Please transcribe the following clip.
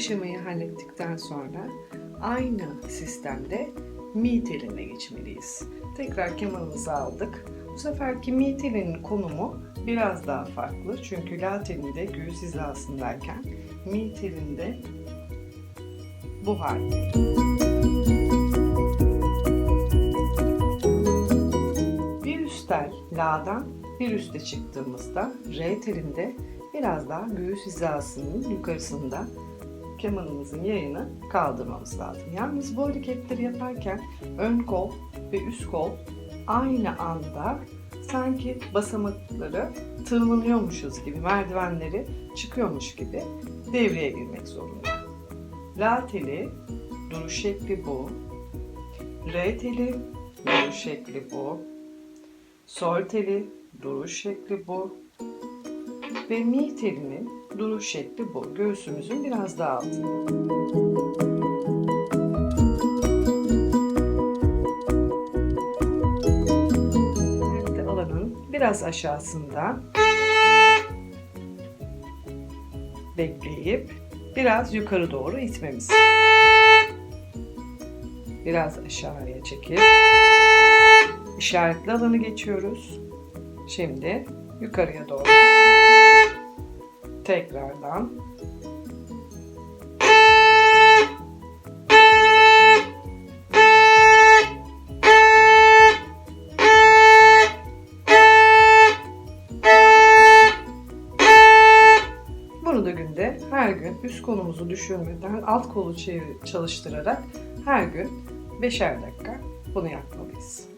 aşamayı hallettikten sonra aynı sistemde mi teline geçmeliyiz. Tekrar kemanımızı aldık. Bu seferki mi telinin konumu biraz daha farklı. Çünkü la telinde göğüs hizasındayken mi telinde bu halde. Bir üst tel la'dan bir üste çıktığımızda re telinde biraz daha göğüs hizasının yukarısında kemanımızın yayını kaldırmamız lazım. Yalnız bu hareketleri yaparken ön kol ve üst kol aynı anda sanki basamakları tırmanıyormuşuz gibi, merdivenleri çıkıyormuş gibi devreye girmek zorunda. La teli, duruş şekli bu. Re teli, duruş şekli bu. Sol teli, duruş şekli bu. Ve mi telinin duruş şekli bu. Göğsümüzün biraz daha altında. Ayakta alanın biraz aşağısında bekleyip biraz yukarı doğru itmemiz. Biraz aşağıya çekip işaretli alanı geçiyoruz. Şimdi yukarıya doğru. Tekrardan. Bunu da günde her gün üst kolumuzu düşürmeden alt kolu çalıştırarak her gün beşer dakika bunu yapmalıyız.